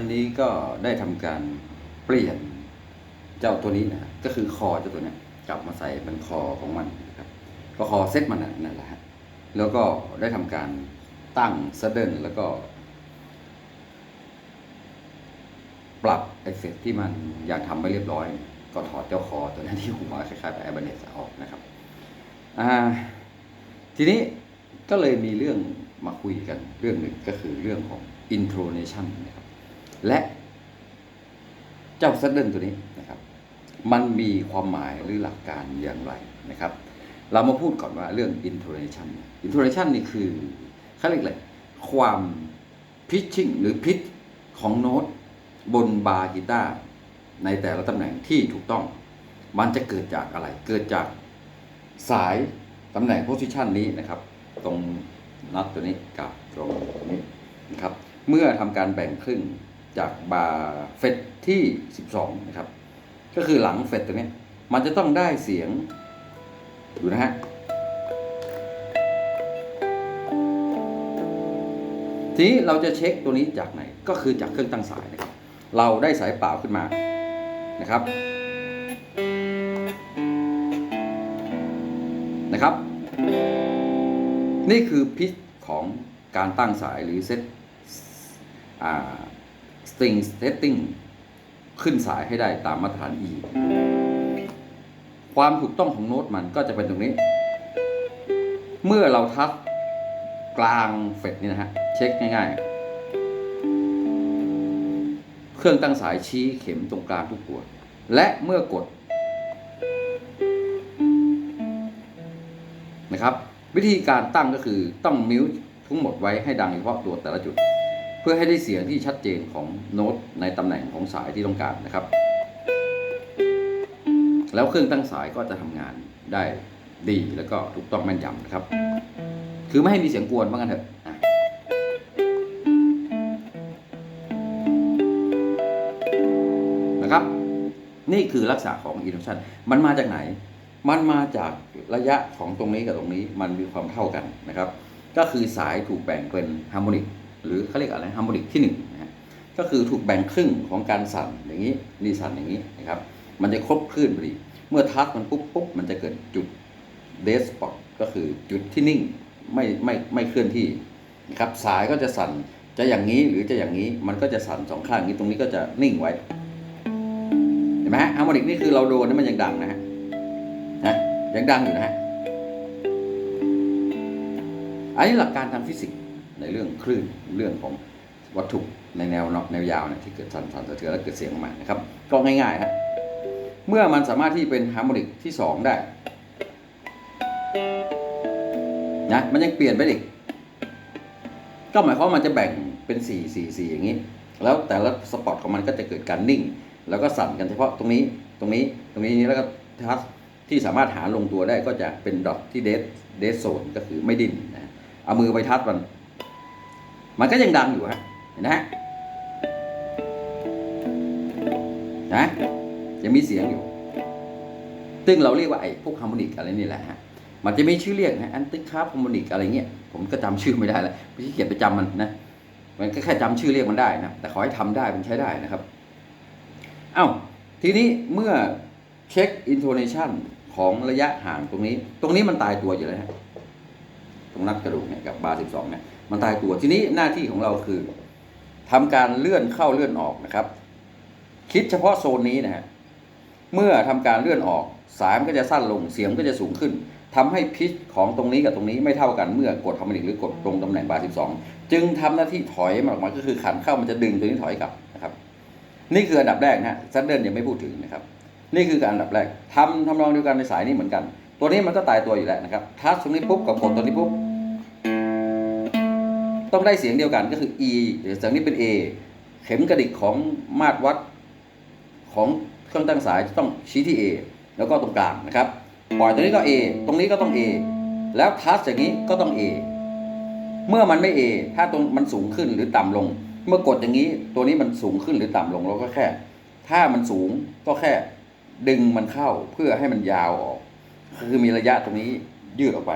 ครับวันนี้ก็ได้ทำการเปลี่ยนเจ้าตัวนี้นะก็คือคอเจ้าตัวเนี้ยกลับมาใส่เป็นคอของมันนะครับก็คอเซ็ตมันนั่นแหละฮะแล้วก็ได้ทำการตั้งซัดเดิลแล้วก็ ปรับเอฟเฟกที่มันอยากทำไปเรียบร้อย ก็ถอดเจ้าคอตัวนั้นที่หัวคล้ายๆแบบแอร์บันเนสออกนะครับทีนี้ก็เลยมีเรื่องมาคุยกันเรื่องหนึ่งก็คือเรื่องของ intonation นะครับ และเจ้า sudden ตัวนี้นะครับ มันมีความหมายหรือหลักการอย่างไรนะครับ เรามาพูดก่อนว่าเรื่อง intonation intonation นี่คือเขาเรียกอะไรความ pitching หรือ pitch ของโน้ตบนบาร์กีตาร์ในแต่ละตำแหน่งที่ถูกต้อง มันจะเกิดจากอะไร เกิดจากสายตำแหน่งโพสิชันนี้นะครับ ตรงน็อตตัวนี้กับตรงนี้นะครับ เมื่อทำการแบ่งครึ่ง จากบาร์เฟตที่ 12 นะครับ ก็คือหลังเฟตตัวนี้มันจะต้องได้เสียง ดูนะฮะ ทีนี้เราจะเช็คตัวนี้จากไหน ก็คือจากเครื่องตั้งสายนะครับ เราได้สายเปล่าขึ้นมานะครับ นะครับ นี่คือพิษของการตั้งสายหรือเซตอ่า string setting ขึ้นสายให้ได้ตามมาตรฐาน E ความถูกต้องของโน้ตมันก็จะเป็นตรงนี้ เมื่อเราทับกลางเฟดนี่นะฮะ เช็คง่ายๆ เครื่องตั้งสายชี้เข็มตรงกลางทุกตัว และเมื่อกดนะครับ วิธีการตั้งก็คือต้องมิวทั้งหมดไว้ให้ดังเฉพาะตัวแต่ละจุด เพื่อให้ได้เสียงที่ชัดเจนของโน้ตในตำแหน่งของสายที่ต้องการนะครับ แล้วเครื่องตั้งสายก็จะทำงานได้ดีแล้วก็ถูกต้องแม่นยำนะครับ คือไม่ให้มีเสียงกวนว่างั้นเถอะนะครับ นี่คือลักษณะของ intonation มันมาจากไหน มันมาจากระยะของตรงนี้กับตรงนี้มันมีความเท่ากันนะครับ ก็คือสายถูกแบ่งเป็นฮาร์โมนิก หรือเขาเรียกอะไรฮาร์โมนิกที่หนึ่งนะฮะก็คือถูกแบ่งครึ่งของการสั่นอย่างนี้นี่สั่นอย่างนี้นะครับมันจะครบคลื่นพอดีเมื่อทัชมันปุ๊บปุ๊บมันจะเกิดจุดเดสปอตก็คือจุดที่นิ่งไม่ไม่ไม่เคลื่อนที่นะครับสายก็จะสั่นจะอย่างนี้หรือจะอย่างนี้มันก็จะสั่นสองข้างอย่างนี้ตรงนี้ก็จะนิ่งไว้เห็นไหมฮะฮาร์โมนิกนี่คือเราโดนนี่มันยังดังนะฮะนะยังดังอยู่นะฮะอันนี้หลักการทางฟิสิกส์ ในเรื่องคลื่นเรื่องของวัตถุในแนวนอกแนวยาวเนี่ยที่เกิดสั่นสั่นสะเทือนแล้วเกิดเสียงออกมานะครับก็ง่ายๆฮะเมื่อมันสามารถที่เป็นฮาร์โมนิกที่สองได้นะมันยังเปลี่ยนไปอีกก็หมายความว่ามันจะแบ่งเป็นสี่สี่สี่อย่างนี้ แล้วแต่ละสปอตของมันก็จะเกิดการนิ่ง แล้วก็สั่นกันเฉพาะตรงนี้ตรงนี้ตรงนี้แล้วก็ทัชที่สามารถหาลงตัวได้ก็จะเป็นดอทที่เดสเดสโซนก็คือไม่ดิ้นนะเอามือไปทัชมัน มันก็ยังดังอยู่ฮะเห็นไหมฮะนะยังมีเสียงอยู่ซึ่งเราเรียกว่าไอ้พวกฮาร์โมนิกอะไรนี่แหละฮะมันจะไมีชื่อเรียกนะแอนติคาร์ฮาร์โมนิกอะไรเงี้ยผมก็จำชื่อไม่ได้แล้วไม่ใช่เขียนไปจำมันนะมันก็แค่จำชื่อเรียกมันได้นะแต่ขอให้ทำได้มันใช้ได้นะครับเอ้าทีนี้เมื่อเช็คอินโทเนชันของระยะห่างตรงนี้ ตรงนี้มันตายตัวอยู่แล้วฮะตรงนัดกระดูกเนี่ยกับบาร์สิบสองเนี่ย มันตายตัวทีนี้หน้าที่ของเราคือทำการเลื่อนเข้าเลื่อนออกนะครับ คิดเฉพาะโซนนี้นะฮะเมื่อทำการเลื่อนออกสายมันก็จะสั้นลงเสียงก็จะสูงขึ้นทำให้พิชของตรงนี้กับตรงนี้ไม่เท่ากันเมื่อกดฮาร์มนิกหรือกดตรงตำแหน่งบาร์12 จึงทำหน้าที่ถอยมันออกมาก็คือขันเข้ามันจะดึงตัวนี้ถอยกลับนะครับ นี่คืออันดับแรกนะฮะซัดเดิลยังไม่พูดถึงนะครับ นี่คือการอันดับแรกทำทำนองเดียวกันในสายนี้เหมือนกัน ตัวนี้มันก็ตายตัวอยู่แล้วนะครับทัชตรงนี้ปุ๊บกับกดตัวนี้ปุ๊บ ต้องได้เสียงเดียวกันก็คือ E เดี๋ยวเสียงนี้เป็น A เข็มกระดิกของมาตรวัดของเครื่องตั้งสายจะต้องชี้ที่ A แล้วก็ตรงกลางนะครับปล่อยตรงนี้ก็ A ตรงนี้ก็ต้อง A แล้วทัชอย่างนี้ก็ต้อง A เมื่อมันไม่ A ถ้าตรงมันสูงขึ้นหรือต่ำลง เมื่อกดอย่างนี้ตัวนี้มันสูงขึ้นหรือต่ำลงเราก็แค่ ถ้ามันสูงก็แค่ดึงมันเข้าเพื่อให้มันยาวออก คือมีระยะตรงนี้ยืดออกไป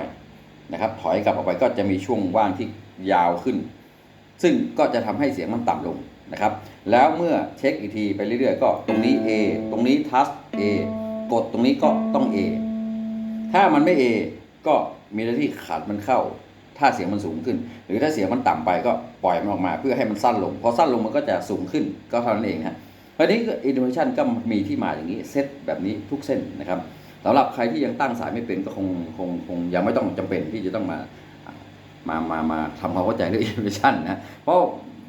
นะครับ ถอยกลับออกไปก็จะมีช่วงว่างที่ ยาวขึ้น ซึ่งก็จะทำให้เสียงมันต่ำลงนะครับ แล้วเมื่อเช็คอีกทีไปเรื่อยๆ ก็ตรงนี้ A ตรงนี้ทัส A กดตรงนี้ก็ต้อง A ถ้ามันไม่ A ก็มีหน้าที่ขัดมันเข้า ถ้าเสียงมันสูงขึ้น หรือถ้าเสียงมันต่ำไปก็ปล่อยมันออกมา เพื่อให้มันสั้นลง พอสั้นลงมันก็จะสูงขึ้นก็เท่านั้นเองฮะเพราะนี้อินโนเวชันก็มีที่มาอย่างนี้เซตแบบนี้ทุกเส้นนะครับสำหรับใครที่ยังตั้งสายไม่เป็นก็คงคงคงยังไม่ต้องจำเป็นที่จะต้องมา มามามาทำความเข้าใจเรื่อง innovation นะเพราะ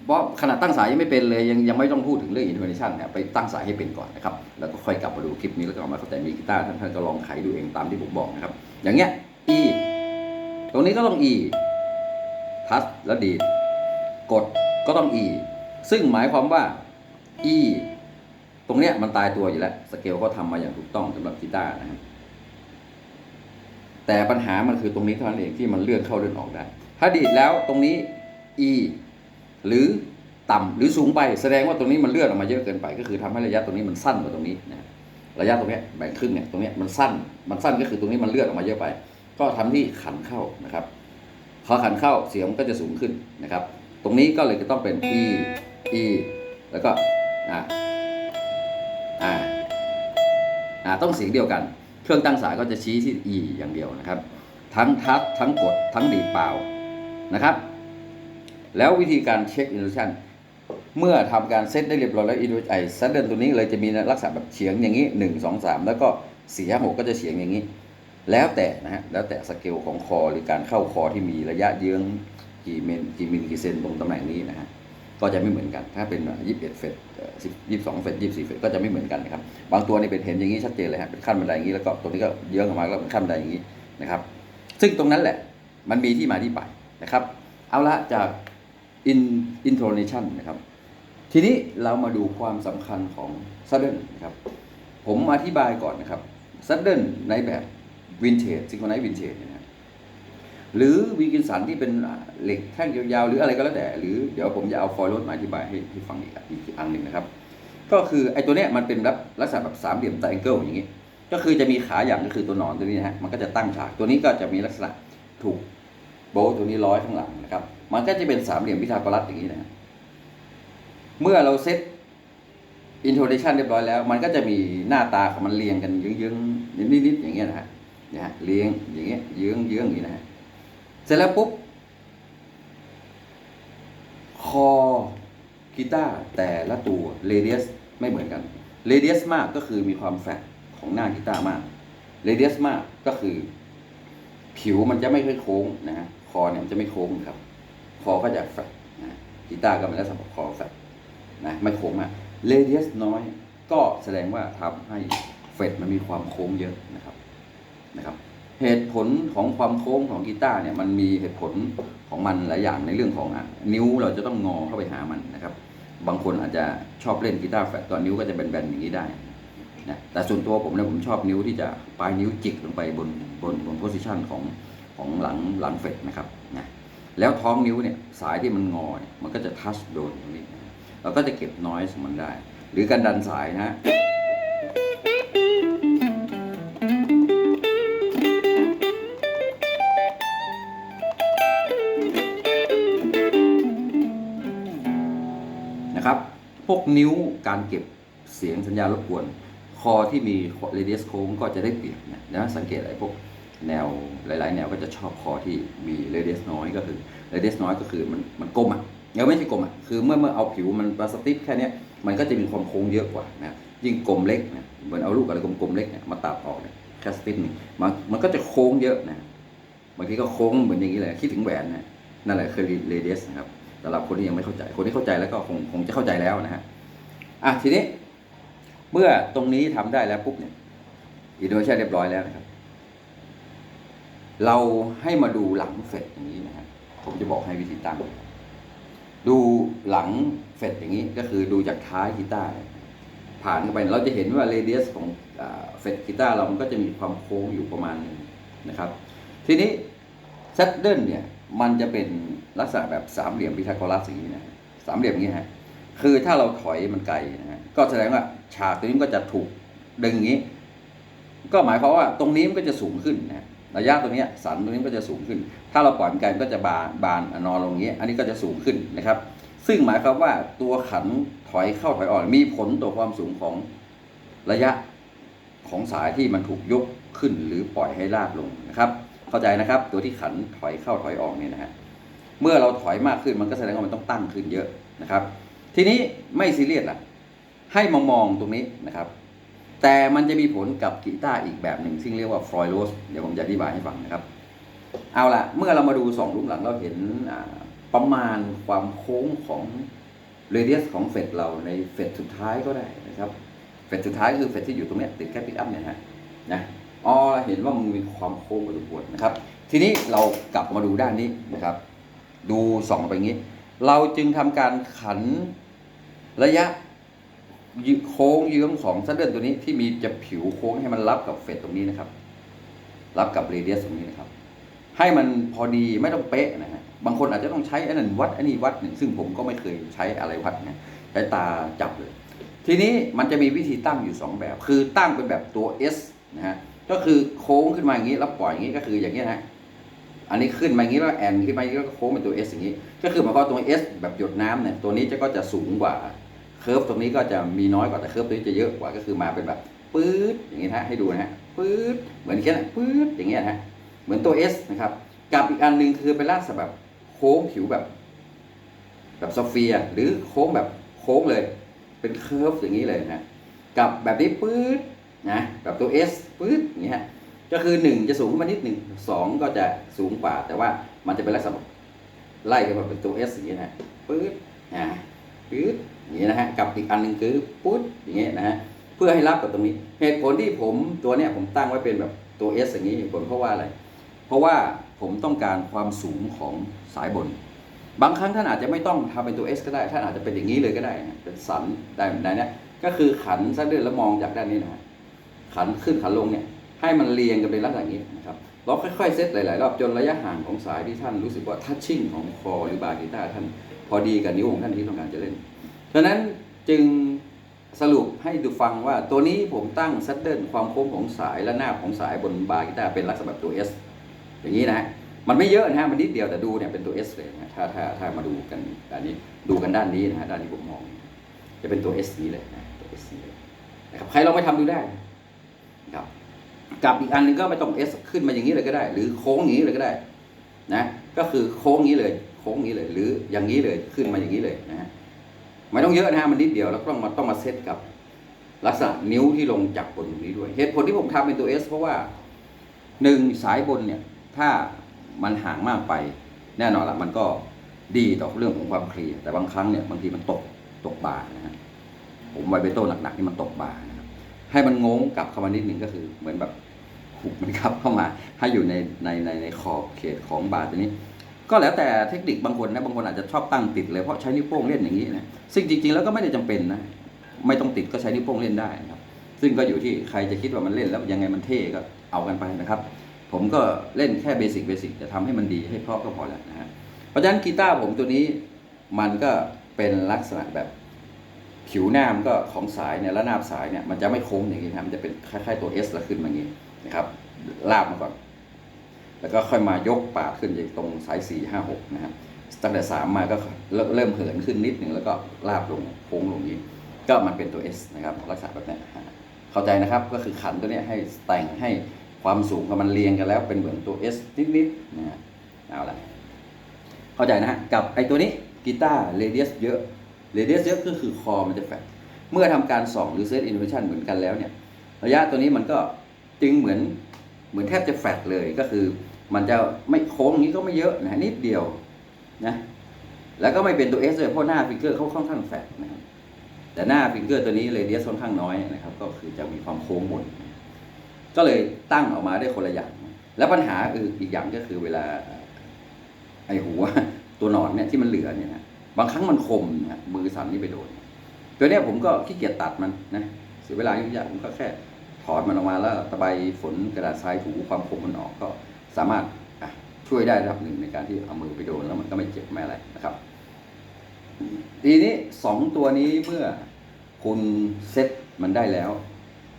เพราะขณะตั้งสายยังไม่เป็นเลยยังยังไม่ต้องพูดถึงเรื่อง innovation เนี่ยไปตั้งสายให้เป็นก่อนนะครับแล้วก็ค่อยกลับมาดูคลิปนี้แล้วก็มาเข้าใจมีกีตาร์ท่านท่านก็ลองไขดูเองตามที่ผมบอกนะครับอย่างเงี้ย E ตรงนี้ก็ต้อง E ทัชแล้วดีดกดก็ต้อง E ซึ่งหมายความว่า E ตรงเนี้ยมันตายตัวอยู่แล้ว สเกลเขาทำมาอย่างถูกต้องสำหรับกีตาร์นะครับแต่ปัญหามันคือตรงนี้เท่านั้นเองที่มันเลื่อนเข้าเลื่อนออกได้ ถ้าดีดแล้วตรงนี้ E หรือต่ำหรือสูงไปแสดงว่าตรงนี้มันเลื่อนออกมาเยอะเกินไปก็คือทำให้ระยะตรงนี้มันสั้นกว่าตรงนี้นะระยะตรงนี้แบ่งครึ่งเนี่ยตรงนี้มันสั้นมันสั้นก็คือตรงนี้มันเลื่อนออกมาเยอะไป ก็ทำที่ขันเข้านะครับพอขันเข้าเสียงก็จะสูงขึ้นนะครับ ตรงนี้ก็เลยจะต้องเป็น E E แล้วก็อ่าอ่าอ่าต้องเสียงเดียวกัน เครื่องตั้งสายก็จะชี้ที่ E อย่างเดียวนะครับ ทั้งทัชทั้งกดทั้งดีดเปล่า นะครับ แล้ววิธีการเช็คอินโนชันเมื่อทำการเซตได้เรียบร้อยแล้วอินโนไอซัดเดิลตัวนี้เลยจะมีลักษณะแบบเฉียงอย่างนี้ 1 2 3 แล้วก็4 5 6 ก็จะเฉียงอย่างนี้ แล้วแต่นะฮะแล้วแต่สเกลของคอหรือการเข้าคอที่มีระยะเยื้องกี่เมิลกี่มิลกี่เซนตรงตำแหน่งนี้นะฮะก็จะไม่เหมือนกัน ถ้าเป็น 21 เฟตสิบ22 เฟต24 เฟตก็จะไม่เหมือนกันนะครับ บางตัวนี่เป็นเห็นอย่างนี้ชัดเจนเลยฮะ เป็นขั้นบันไดอย่างนี้ แล้วก็ตัวนี้ก็เยื้องออกมาแล้วเป็นขั้นบันไดอย่างนี้นะครับ ซึ่งตรงนั้นแหละ มันมีที่มาที่ไป นะครับ เอาละจาก in intonation นะครับ ทีนี้เรามาดูความสำคัญของ sudden นะครับ ผมอธิบายก่อนนะครับ sudden ในแบบ vintage synchronize vintage เนี่ยนะหรือวิกินสันที่เป็นเหล็กแท่งยาวๆ หรืออะไรก็แล้วแต่ หรือเดี๋ยวผมจะเอาฟอยล์รถมาอธิบายให้ให้ฟังอีกอีกอันหนึ่งนะครับ ก็คือไอ้ตัวเนี้ยมันเป็นลักลักษณะแบบสามเหลี่ยม triangle อย่างนี้ ก็คือจะมีขาอย่างก็คือตัวหนอนตัวนี้นะฮะมันก็จะตั้งฉากตัวนี้ก็จะมีลักษณะถูก บว์ตัวนี้ร้อยข้างหลังนะครับ มันก็จะเป็นสามเหลี่ยมพิทาโกรัสอย่างนี้นะเมื่อเราเซตอินโทรเดชันเรียบร้อยแล้ว มันก็จะมีหน้าตาของมันเรียงกันเยื้องๆนิดๆอย่างเงี้ยนะฮะเนี่ยฮะเรียงอย่างเงี้ยเยื้องเยื้องอย่างนี้นะฮะเสร็จแล้วปุ๊บคอกีตาร์แต่ละตัวเรเดียสไม่เหมือนกันเรเดียสมากก็คือมีความแฟตของหน้ากีตาร์มากเรเดียสมากก็คือ ผิวมันจะไม่ค่อยโค้งนะฮะ คอเนี่ยมันจะไม่โค้งครับ คอก็จะแฟตนะกีตาร์ก็เป็นลักษณะของคอแฟตนะไม่โค้งมากเรเดียสน้อยก็แสดงว่าทำให้เฟตมันมีความโค้งเยอะนะครับนะครับเหตุผลของความโค้งของกีตาร์เนี่ยมันมีเหตุผลของมันหลายอย่างในเรื่องของอะนิ้วเราจะต้องงอเข้าไปหามันนะครับ บางคนอาจจะชอบเล่นกีตาร์แฟลตก็นิ้วก็จะแบนๆอย่างนี้ได้นะแต่ส่วนตัวผมเนี่ยผมชอบนิ้วที่จะปลายนิ้วจิกลงไปบนบนบนโพสิชันของ ของหลังหลังเฟลตนะครับนะแล้วท้องนิ้วเนี่ยสายที่มันงอเนี่ยมันก็จะทัชโดนตรงนี้นะเราก็จะเก็บน้อยของมันได้ หรือการดันสายนะฮะนะครับพวกนิ้วการเก็บเสียงสัญญาณรบกวน คอที่มีเรเดียสโค้งก็จะได้เปรียบนะนะสังเกตไอ้พวก แนวหลาย ๆ แนวก็จะชอบคอที่มีเรเดียสน้อยก็คือเรเดียสน้อยก็คือมันมันกลมอะยังไม่ใช่กลมอะคือเมื่อเมื่อเอาผิวมันมาสติปแค่เนี้ยมันก็จะมีความโค้งเยอะกว่านะยิ่งกลมเล็กนะเหมือนเอาลูกอะไรกลมๆเล็กเนี่ยมาตัดออกเนี่ยแค่สติปหนึงมันมันก็จะโค้งเยอะนะบางทีก็โค้งเหมือนอย่างนี้เลยคิดถึงแหวนนะนั่นแหละคือเรเดียสนะครับสำหรับคนที่ยังไม่เข้าใจคนที่เข้าใจแล้วก็คงคงจะเข้าใจแล้วนะฮะอะทีนี้ เมื่อตรงนี้ทำได้แล้วปุ๊บเนี่ยอินโนเวชันเรียบร้อยแล้วนะครับ เราให้มาดูหลังเฟดอย่างนี้นะฮะผมจะบอกให้วิธีตั้ง ดูหลังเฟดอย่างนี้ก็คือดูจากท้ายกีตาร์ผ่านเข้าไปเราจะเห็นว่าเรเดียสของเฟดกีตาร์เรามันก็จะมีความโค้งอยู่ประมาณหนึงนะครับ ทีนี้เซตเดิลเนี่ยมันจะเป็นลักษณะแบบสามเหลี่ยมพิทาโกรัสอย่างนี้นะสามเหลี่ยมอย่างนี้ฮะคือถ้าเราถอยมันไกลนะฮะก็แสดงว่าฉากตัวนี้ก็จะถูกดึงอย่างนี้ ก็หมายความว่าตรงนี้มันก็จะสูงขึ้นนะ ระยะตรงนี้สันตรงนี้ก็จะสูงขึ้น ถ้าเราปล่อยมันไกลมันก็จะบานบานนอนลงอย่างนี้ อันนี้ก็จะสูงขึ้นนะครับ ซึ่งหมายความว่าตัวขันถอยเข้าถอยออกมีผลต่อความสูงของระยะของสายที่มันถูกยกขึ้นหรือปล่อยให้ลากลงนะครับ เข้าใจนะครับ ตัวที่ขันถอยเข้าถอยออกเนี่ยนะฮะเมื่อเราถอยมากขึ้นมันก็แสดงว่ามันต้องตั้งขึ้นเยอะนะครับ ทีนี้ไม่ซีเรียสล่ะให้มองมองๆตรงนี้นะครับ แต่มันจะมีผลกับกีตาร์อีกแบบหนึ่งซึ่งเรียกว่าฟลอยโรสเดี๋ยวผมจะอธิบายให้ฟังนะครับ เอาละเมื่อเรามาดูสองรูปหลังเราเห็นประมาณความโค้งของเรเดียสของเฟดเราในเฟดสุดท้ายก็ได้นะครับ เฟดสุดท้ายคือเฟดที่อยู่ตรงนี้ติดแค่ปิกอัพเนี่ยฮะนะอ๋อเห็นว่ามันมีความโค้งพอสมควรนะครับ ทีนี้เรากลับมาดูด้านนี้นะครับ ดูส่องไปงี้ เราจึงทำการขันระยะ โค้งเยื้องของซัดเดิลตัวนี้ที่มีจะผิวโค้งให้มันรับกับเฟดตรงนี้นะครับ รับกับเรเดียสตรงนี้นะครับ ให้มันพอดีไม่ต้องเป๊ะนะฮะบางคนอาจจะต้องใช้อันนั้นวัดอันนี้วัดหนึ่งซึ่งผมก็ไม่เคยใช้อะไรวัดนะใช้ตาจับเลย ทีนี้มันจะมีวิธีตั้งอยู่ 2 แบบ คือตั้งเป็นแบบตัว S นะฮะก็คือโค้งขึ้นมาอย่างนี้แล้วปล่อยอย่างนี้ก็คืออย่างนี้นะฮะอันนี้ขึ้นมาอย่างนี้แล้วแอนขึ้นมาอย่างนี้แล้วก็โค้งเป็นตัว S อย่างนี้ ก็คือหมายความว่าตัว S แบบหยดน้ำเนี่ยตัวนี้จะก็จะสูงกว่า คิร์ฟตรงนี้ก็จะมีน้อยกว่าแต่เคิร์ฟตัวนี้จะเยอะกว่าก็คือมาเป็นแบบปื๊ดอย่างนี้นะให้ดูนะฮะปื๊ดเหมือนแค่นั้นปื๊ดอย่างเงี้ยนะฮะเหมือนตัว S นะครับกับอีกอันหนึ่งคือเป็นลักษณะแบบโค้งผิวแบบ แบบโซเฟียหรือโค้งแบบโค้งเลย เป็นเคิร์ฟอย่างนี้เลยนะกับแบบนี้ปื๊ดนะแบบตัว S ปื๊ดอย่างนี้ฮะก็คือ 1 จะสูงขึ้นมานิดหนึ่งสองก็จะสูงกว่า แต่ว่ามันจะเป็นลักษณะแบบไล่กันมาเป็นตัว S อย่างนี้นะปื๊ดอ่าปื๊ด อย่างนี้นะฮะกับอีกอันหนึ่งคือปื๊ดอย่างนี้ยนะฮะเพื่อให้รับกับตรงนี้ เหตุผลที่ผมตัวเนี้ยผมตั้งไว้เป็นแบบตัว S อย่างนี้เหตุผลเพราะว่าอะไร เพราะว่าผมต้องการความสูงของสายบน บางครั้งท่านอาจจะไม่ต้องทำเป็นตัว S ก็ได้ ท่านอาจจะเป็นอย่างนี้เลยก็ได้นะเป็นสันได้แบบไหนเนี่ยก็คือขันซะเดินแล้วมองจากด้านนี้นะฮะขันขึ้นขันลงเนี่ยให้มันเรียงกันเป็นลักษณะงนี้นะครับเราค่อยๆเซตหลายๆรอบจนระยะห่างของสายที่ท่านรู้สึกว่าทัชชิ่งของคอหรือบาร์กีตาร์ท่านพอดีกับนิ้วของท่านที่ต้องการจะเล่น ฉะนั้นจึงสรุปให้ดูฟังว่าตัวนี้ผมตั้งซัดเดิลความโค้งของสายและหน้าของสายบนบาร์กีตาร์เป็นลักษณะแบบตัว S อย่างนี้นะฮะมันไม่เยอะนะฮะมันนิดเดียวแต่ดูเนี่ยเป็นตัว S เลยนะถ้าถ้าถ้ามาดูกันด้านนี้ดูกันด้านนี้นะฮะด้านนี้ผมมอง จะเป็นตัว S นี้เลยนะตัว S นี้เลยนะครับใครลองไปทำดูได้นะครับกับอีกอันหนึงก็ไม่ต้อง S ขึ้นมาอย่างนี้เลยก็ได้ หรือโค้งอย่างนี้เลยก็ได้นะก็คือโค้งอย่างนี้เลย โค้งอย่างนี้เลย หรืออย่างนี้เลยขึ้นมาอย่างนี้เลยนะฮะ ไม่ต้องเยอะนะฮะมันนิดเดียวแล้วก็ต้องมาต้องมาเซตกับลักษณะนิ้วที่ลงจากบนตรงนี้ด้วย เหตุผลที่ผมทำเป็นตัว S เพราะว่าหนึ่งสายบนเนี่ย ถ้ามันห่างมากไป แน่นอนละมันก็ดีต่อเรื่องของความเคลียร์แต่บางครั้งเนี่ยบางทีมันตกตกบาร์นะฮะผมไวเบโต้หนักๆนี่มันตกบาร์นะครับให้มันงงกลับเข้ามานิดหนึ่งก็คือ เหมือนแบบหุบมันกลับเข้ามา ให้อยู่ในในในในขอบเขตของบาร์ตัวนี้ ก็แล้วแต่เทคนิคบางคนนะบางคนอาจจะชอบตั้งติดเลยเพราะใช้นิ้วโป้งเล่นอย่างนี้นะซึ่งจริงๆแล้วก็ไม่ได้จำเป็นนะไม่ต้องติดก็ใช้นิ้วโป้งเล่นได้นะครับ ซึ่งก็อยู่ที่ใครจะคิดว่ามันเล่นแล้วยังไงมันเท่ก็เอากันไปนะครับ ผมก็เล่นแค่เบสิกเบสิกจะทำให้มันดีให้เพราะก็พอแล้วนะฮะเพราะฉะนั้นกีตาร์ผมตัวนี้มันก็เป็นลักษณะแบบผิวหน้ามันก็ของสายเนี่ยและหน้าบสายเนี่ยมันจะไม่โค้งอย่างนี้นะมันจะเป็นคล้ายๆตัว S แล้วขึ้นมาอย่างนี้นะครับลาบมาก่อน แล้วก็ค่อยมายกปากขึ้นจากตรงสายสี่ห้าหกนะครับตั้งแต่สามมาก็เริ่มเหินขึ้นนิดหนึ่งแล้วก็ลาบลงโค้งลงนี้ ก็มันเป็นตัว S นะครับลักษณะแบบนี้เข้าใจนะครับก็คือขันตัวนี้ให้แต่งให้ความสูงของมันเรียงกันแล้วเป็นเหมือนตัว S นิดๆนะฮะเอาละเข้าใจนะฮะกับไอตัวนี้กีตาร์เรเดียสเยอะเรเดียสเยอะก็คือคอมันจะแฟกเมื่อทำการส่องหรือเซตอินเวชั่นเหมือนกันแล้วเนี่ยระยะตัวนี้มันก็จึงเหมือนเหมือนแทบจะแฟลตเลยก็คือ มันจะไม่โค้งอย่างนี้ก็ไม่เยอะนะนิดเดียวนะแล้วก็ไม่เป็นตัว S เลยเพราะหน้าฟิกเกอร์เขาค่อนข้างแฟลตนะครับแต่หน้าฟิงเกอร์ตัวนี้เรเดียสค่อนข้างน้อยนะครับ ก็คือจะมีความโค้งหมดก็เลยตั้งออกมาได้คนละอย่าง แล้วปัญหาคืออีกอย่างก็คือเวลา ไอหัวตัวหนอนเนี่ยที่มันเหลือเนี่ยนะบางครั้งมันคมนะมือสั่นนี่ไปโดนตัวเนี้ยผมก็ขี้เกียจตัดมันนะเสียเวลาเยุ่งยากผมก็แค่ถอดมันออกมาแล้วตะไบฝนกระดาษทรายถูความคมมันออกก็ สามารถช่วยได้ระดับหนึ่งในการที่เอามือไปโดนแล้วมันก็ไม่เจ็บไม่อะไรนะครับ ทีนี้สองตัวนี้เมื่อคุณเซ็ตมันได้แล้ว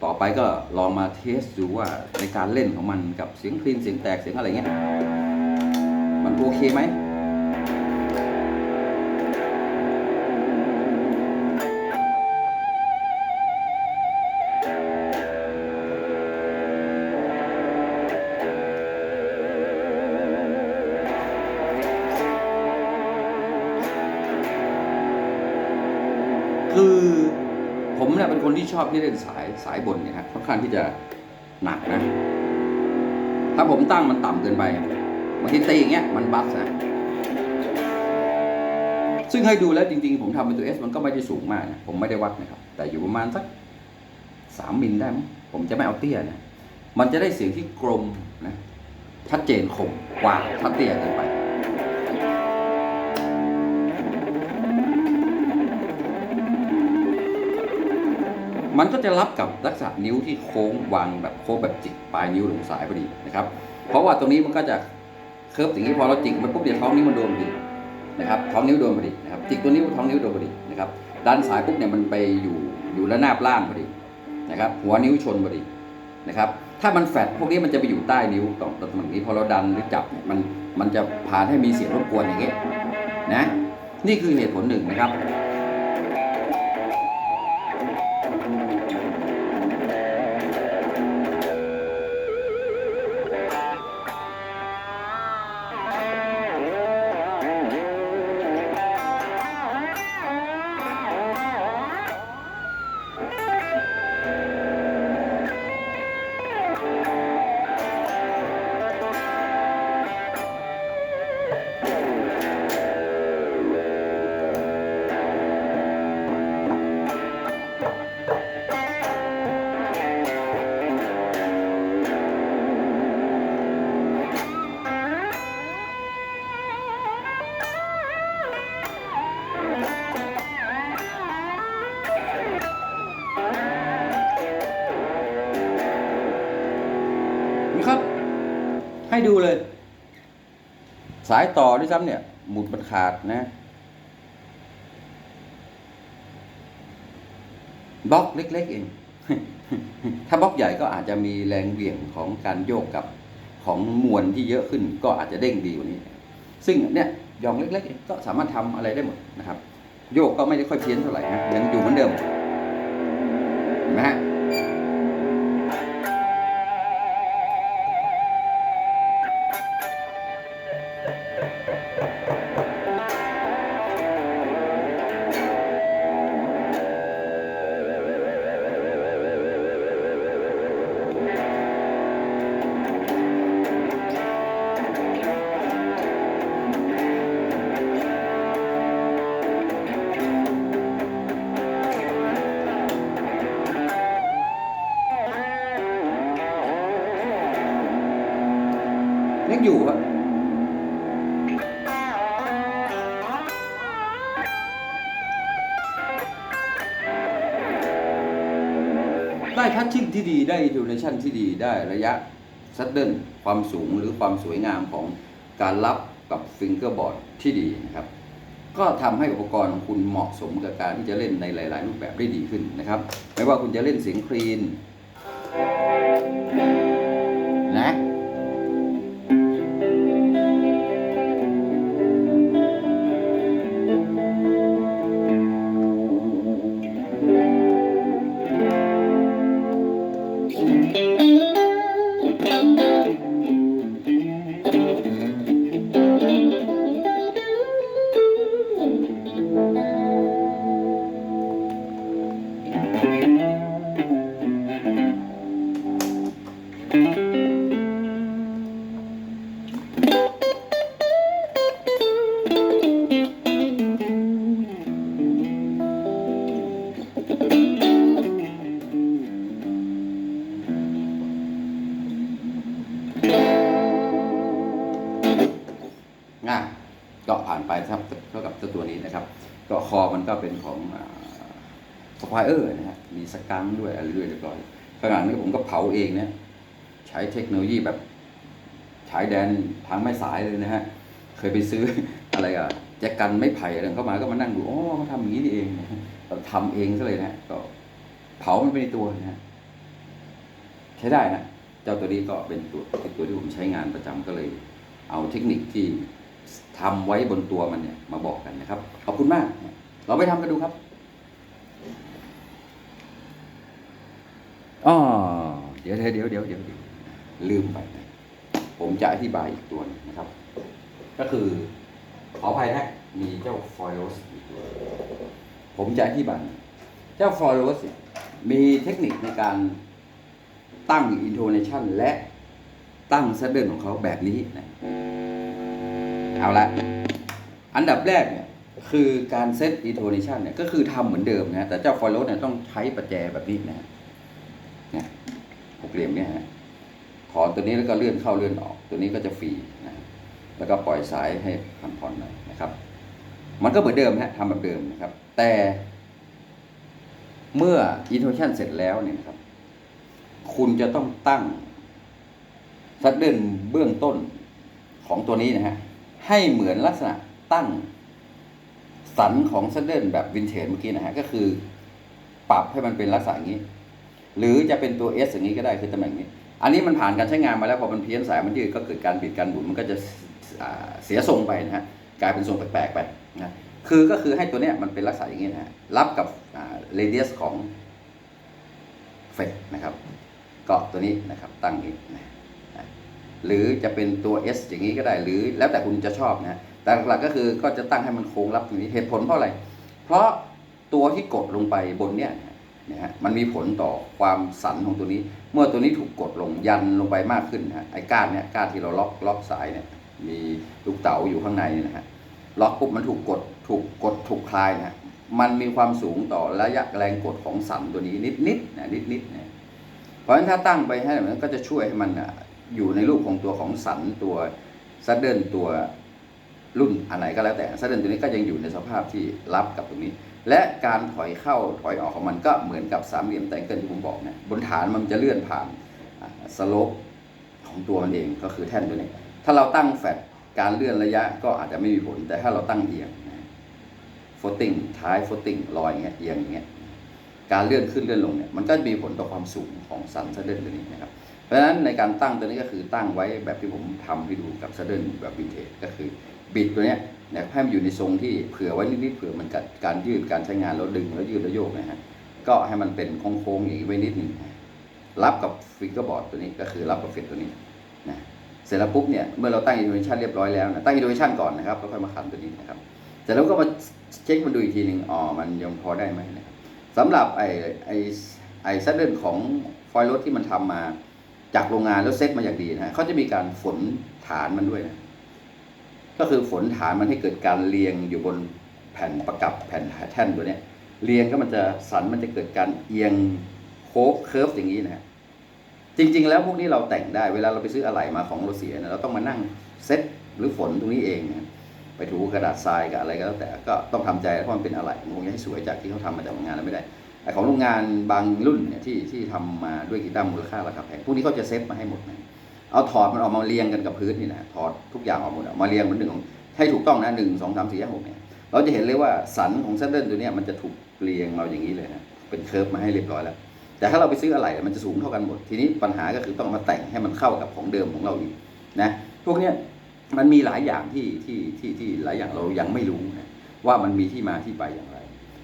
ต่อไปก็ลองมาเทสดูว่าในการเล่นของมันกับเสียงคลีนเสียงแตกเสียงอะไรเงี้ยมันโอเคไหม เป็นคนที่ชอบที่เล่นสายสายบนเนี่ยฮะค่อนข้างที่จะหนักนะ ถ้าผมตั้งมันต่ำเกินไปบางทีตีอย่างเงี้ยมันบัสนะซึ่งให้ดูแล้วจริง ๆ ผมทำเป็นตัว S มันก็ไม่ได้สูงมากนะผมไม่ได้วัดนะครับ แต่อยู่ประมาณสักสามมิลได้มั้งผมจะไม่เอาเตี้ยนะมันจะได้เสียงที่กลมนะชัดเจนคมกว่าถ้าเตี้ยเกินไป มันก็จะรับกับลักษณะนิ้วที่โค้งวางแบบโค้งแบบจิกปลายนิ้วลงสายพอดีนะครับ เพราะว่าตรงนี้มันก็จะเคิร์ฟอย่างนี้พอเราจิกมันปุ๊บเดี๋ยวท้องนิ้วมันโดนพอดีนะครับท้องนิ้วโดนพอดีนะครับจิกตัวนิ้วท้องนิ้วโดนพอดีนะครับดันสายปุ๊บเนี่ยมันไปอยู่อยู่ระนาบล่างพอดีนะครับหัวนิ้วชนพอดีนะครับถ้ามันแฟดพวกนี้มันจะไปอยู่ใต้นิ้วตรงตรงนี้พอเราดันหรือจับเนี่ยมันมันจะผ่านให้มีเสียงรบกวนอย่างเงี้ยนะนี่คือเหตุผลหนึ่งนะครับ ดูเลย สายต่อด้วยซ้ำเนี่ย หมุดมันขาดนะบล็อกเล็ก ๆ เอง ถ้าบล็อกใหญ่ก็อาจจะมีแรงเหวี่ยงของการโยกกับของมวลที่เยอะขึ้นก็อาจจะเด้งดีกว่านี้ ซึ่งเนี่ยยองเล็กๆเองก็สามารถทำอะไรได้หมดนะครับ โยกก็ไม่ได้ค่อยเพี้ยนเท่าไหร่ฮะยังอยู่เหมือนเดิมนไหมฮะ ได้ทัชชิ่งที่ดีได้อินโทเนชั่นที่ดีได้ระยะซัดเดิลความสูงหรือความสวยงามของการรับกับฟิงเกอร์บอร์ดที่ดีนะครับ ก็ทำให้อุปกรณ์ของคุณเหมาะสมกับการที่จะเล่นในหลาย ๆ รูปแบบได้ดีขึ้นนะครับ ไม่ว่าคุณจะเล่นเสียงคลีนนะ ง่ายก็ผ่านไปครับเท่ากับเจ้าตัวนี้นะครับ ก็คอมันก็เป็นของสควายเออร์นะฮะมีสกังด้วยอะไรด้วยเรียบร้อยข้างหลังนี้ผมก็เผาเองนะใช้เทคโนโลยีแบบฉายแดนทางไม่สายเลยนะฮะ เคยไปซื้ออะไรอะแจกันไม่ไผ่อะไรเข้ามาก็มานั่งดู อ๋อเขาทำอย่างนี้นี่เองเราทำเองซะเลยนะฮะก็เผามันไปในตัวนะฮะใช้ได้นะ เจ้าตัวนี้ก็เป็นตัวเป็นตัวที่ผมใช้งานประจำก็เลย เอาเทคนิคที่ทำไว้บนตัวมันเนี่ยมาบอกกันนะครับ ขอบคุณมาก เราไปทำกันดูครับอ๋อเดี๋ยวเดี๋ยวเดี๋ยวเดี๋ยว ลืมไป ผมจะอธิบายอีกตัวหนึงนะครับ ก็คือขออภัยนะมีเจ้าฟอยล์สอีกตัว ผมจะอธิบาย เจ้าฟอยล์สมีเทคนิคในการตั้ง intonation และตั้ง sudden ของเขาแบบนี้นะเอาละ อันดับแรกเนี่ยคือการเซต intonation เนี่ยก็คือทำเหมือนเดิมนะแต่เจ้า follow เนี่ยต้องใช้ประแจแบบนี้นะเนี่ยหกเหลี่ยมเนี่ยฮะ ถอนตัวนี้แล้วก็เลื่อนเข้าเลื่อนออก ตัวนี้ก็จะฟรีนะแล้วก็ปล่อยสายให้พันผ่อนหน่อยนะครับ มันก็เหมือนเดิมฮะทำแบบเดิมนะครับ แต่เมื่อ intonation เสร็จแล้วเนี่ยนะครับ คุณจะต้องตั้งซัดเดิลเบื้องต้นของตัวนี้นะฮะให้เหมือนลักษณะตั้งสันของซัดเดิลแบบวินเทจเมื่อกี้นะฮะก็คือ ปรับให้มันเป็นลักษณะนี้ หรือจะเป็นตัว S อย่างนี้ก็ได้คือตำแหน่งนี้ อันนี้มันผ่านการใช้งานมาแล้วพอมันเพี้ยนสายมันยืดก็เกิดการบิดการหมุนมันก็จะเสียทรงไปนะฮะกลายเป็นทรงแปลกๆไปนะคือก็คือให้ตัวเนี้ยมันเป็นลักษณะอย่างนี้นะฮะรับกับเรเดียสของเฟดนะครับก็ตัวนี้นะครับตั้งนี้นะหรือจะเป็นตัว S อย่างนี้ก็ได้หรือแล้วแต่คุณจะชอบนะฮะแต่หลักๆก็คือก็จะตั้งให้มันโค้งรับตรงนี้เหตุผลเพราะอะไร เพราะตัวที่กดลงไปบนเนี่ย นะฮะมันมีผลต่อความสันของตัวนี้ เมื่อตัวนี้ถูกกดลงยันลงไปมากขึ้นนะฮะไอ้ก้านเนี่ยก้านที่เราล็อกล็อกสายเนี่ยมีลูกเต๋าอยู่ข้างในนะฮะล็อกปุ๊บมันถูกกดถูกกดถูกคลายนะฮะมันมีความสูงต่อระยะแรงกดของสันตัวนี้นิดๆนะนิดๆนะเพราะฉะนั้นถ้าตั้งไปให้แบบนั้นก็จะช่วยให้มันอะอยู่ในรูปของตัวของสันตัวซัดเดิลตัวรุ่นอันไหนก็แล้วแต่ซัดเดิลตัวนี้ก็ยังอยู่ในสภาพที่รับกับตรงนี้ และการถอยเข้าถอยออกของมันก็เหมือนกับสามเหลี่ยมแตงเกิลที่ผมบอกเนะบนฐานมันจะเลื่อนผ่านสโลปของตัวมันเองก็คือแท่นตัวนี้ถ้าเราตั้งแฟดการเลื่อนระยะก็อาจจะไม่มีผล แต่ถ้าเราตั้งเอียงฟตติ้งท้ายโฟตติ้งลอยอย่างเงี้ยเอียงอย่างเงี้ยการเลื่อนขึ้นเลื่อนลงเนี่ยมันก็มีผลต่อความสูงของสันซัดเดิลตัวนี้นะครับเพราะฉะนั้นในการตั้งตัวนี้ก็คือตั้งไว้แบบที่ผมทำให้ดูกับซัดเดิลแบบวินเทจก็คือ บิดตัวเนี้ยนี่ยให้มันอยู่ในทรงที่เผื่อไว้นิดๆเผื่อมันกัดการยืดการใช้งานแล้วดึงแล้วยืดแล้วโยกนะฮะก็ให้มันเป็นโค้งๆอย่างนี้ไว้นิดหนึ่งนะรับกับฟิกเกอร์บอร์ดตัวนี้ก็คือรับกับเฟดตัวนี้นะเสร็จแล้วปุ๊บเนี่ยเมื่อเราตั้งอินโนเวชันเรียบร้อยแล้วนะตั้งอินโนเวชันก่อนนะครับแล้วค่อยมาขันตัวนี้นะครับเสร็จแล้วก็มาเช็คมันดูอีกทีหนึ่งอ๋อมันยังพอได้ไหมนะครับสำหรับไอ้ไอ้ไอ้ซัดเดิลของฟอยล์รถที่มันทำมาจากโรงงานแล้วเซ็ตมาอย่างดีนะฮะเขาจะมีการฝนฐานมันด้วยนะ ก็คือฝนฐานมันให้เกิดการเรียงอยู่บนแผ่นประกับแผ่นแท่นตัวเนี้ยเรียงก็มันจะสันมันจะเกิดการเอียงโค้งเคิร์ฟอย่างนี้นะฮะจริง ๆ แล้วพวกนี้เราแต่งได้เวลาเราไปซื้ออะไหล่มาของเราเสียนะเราต้องมานั่งเซ็ตหรือฝนตรงนี้เองนะไปถูกระดาษทรายกับอะไรก็แล้วแต่ก็ต้องทำใจเพราะมันเป็นอะไหล่มันคงจะให้สวยจากที่เขาทำมาจากโรงงานแล้วไม่ได้แต่ของโรงงานบางรุ่นเนี่ยที่ที่ทำมาด้วยกีตาร์มูลค่าราคาแพงพวกนี้เขาจะเซ็ตมาให้หมดนะ เอาถอดมันออกมาเรียงกันกับพื้นนี่นะถอดทุกอย่างออกหมดอะมาเรียงเหมือนหนึ่งของให้ถูกต้องนะหนึ่งสองสามสี่ห้าหกเนี่ยเราจะเห็นเลยว่าสันของเซนเดิลตัวเนี้ยมันจะถูกเรียงมาอย่างนี้เลยนะเป็นเคิร์ฟมาให้เรียบร้อยแล้ว แต่ถ้าเราไปซื้ออะไรมันจะสูงเท่ากันหมด ทีนี้ปัญหาก็คือต้องมาแต่งให้มันเข้ากับของเดิมของเราอีกนะพวกเนี้ยมันมีหลายอย่างที่ที่ที่ที่หลายอย่างเรายังไม่รู้นะว่ามันมีที่มาที่ไปอย่างไร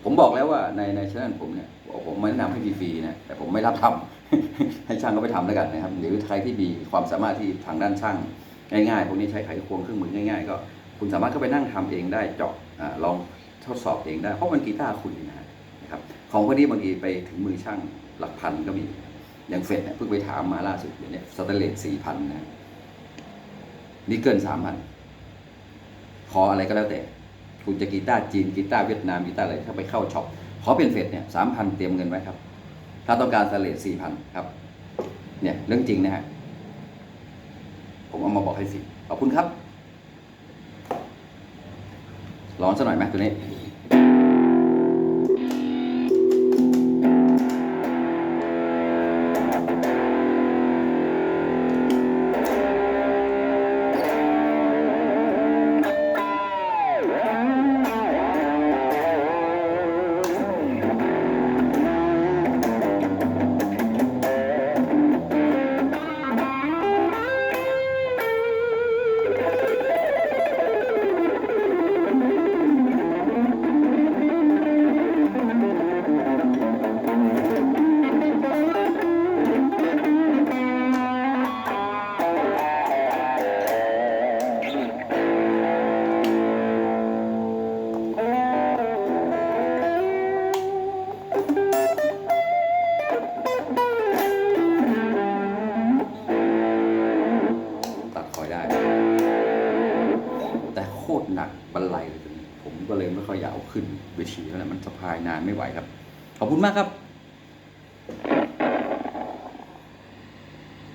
ผมบอกแล้วว่าในในช่องผมเนี่ยผมไม่แนะนำให้ฟรีๆนะแต่ผมไม่รับทำให้ช่างก็ไปทำแล้วกันนะครับ หรือใครที่มีความสามารถที่ทางด้านช่างง่ายๆพวกนี้ใช้ไขควงเครื่องมือง่าย ๆ ก็ คุณสามารถเข้าไปนั่งทำเองได้เจาะอ่าลองทดสอบเองได้เพราะมันกีตาร์คุณนะครับของพวกนี้บางทีไปถึงมือช่างหลักพันก็มีอย่างเฟดเนี่ยเพิ่งไปถามมาล่าสุดเดี๋ยวนี้สแตนเลสสี่พันนะนี่เกินสามพันขออะไรก็แล้วแต่ คุณจะกีตาร์จีนกีตาร์เวียดนามกีตาร์อะไรถ้าไปเข้าช็อปขอเป็นเฟดเนี่ยสามพันเตรียมเงินไว้ครับ ถ้าต้องการสเลดสี่พันครับ เนี่ยเรื่องจริงนะฮะผมเอามาบอกให้สิขอบคุณครับ ร้อนสักหน่อยไหมตัวนี้ ค่